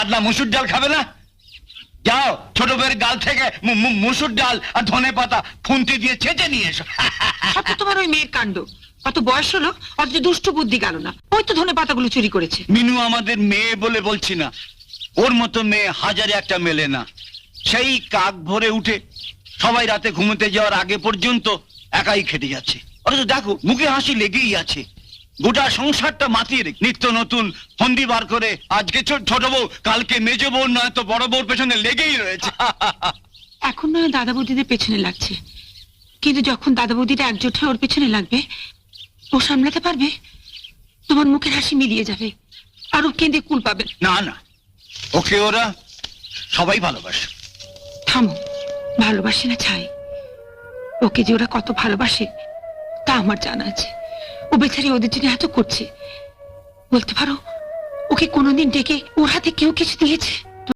পাতলা মুসুর ডাল খাবে না? যাও ছোট বউয়ের গাল থেকে মুসুর ডাল আর ধনে পাতা খুন্তি দিয়ে ছেঁচে নিয়ে এসো। সব তো তোমার ওই মেয়ের কাণ্ড। কত বয়স হলো অথচ দুষ্ট বুদ্ধি গেল না। ওই তো ধনে পাতাগুলো চুরি করেছে। মিনু আমাদের মেয়ে বলে বলছি না। ওর মতো মেয়ে হাজারে একটা মেলে না। সেই কাক ভরে উঠে সবাই রাতে ঘুমোতে যাওয়ার আগে পর্যন্ত একাই খেটে যাচ্ছে। অথচ দেখো মুখে হাসি লেগেই আছে। গোটা সংসারটা মাতিয়ে রেখে নিত্য নতুন ফন্দি বার করে আজকে ছোট বউ কালকে মেজ বউ নয় তো বড় বউর পেছনে লেগেই রয়েছে। এখন না দাদা বৌদিদের পেছনে লাগছে। কিন্তু যখন দাদা বৌদিটা একজোট হয়ে ওর পেছনে লাগবে ও সামলাতে পারবে? তোমার মুখের হাসি মিলিয়ে যাবে। আর ও কেঁদে কুল পাবে। না না। ওকে ওরা সবাই ভালোবাসে। থামো ভালোবাসে না ছাই। ওকে যে ওরা কত ভালোবাসে তা আমার জানা আছে। বেচারি ওদের জন্য এত করছে। বলতে পারো, ওকে কোনোদিন ডেকে ওর হাতে কেউ কিছু দিয়েছে?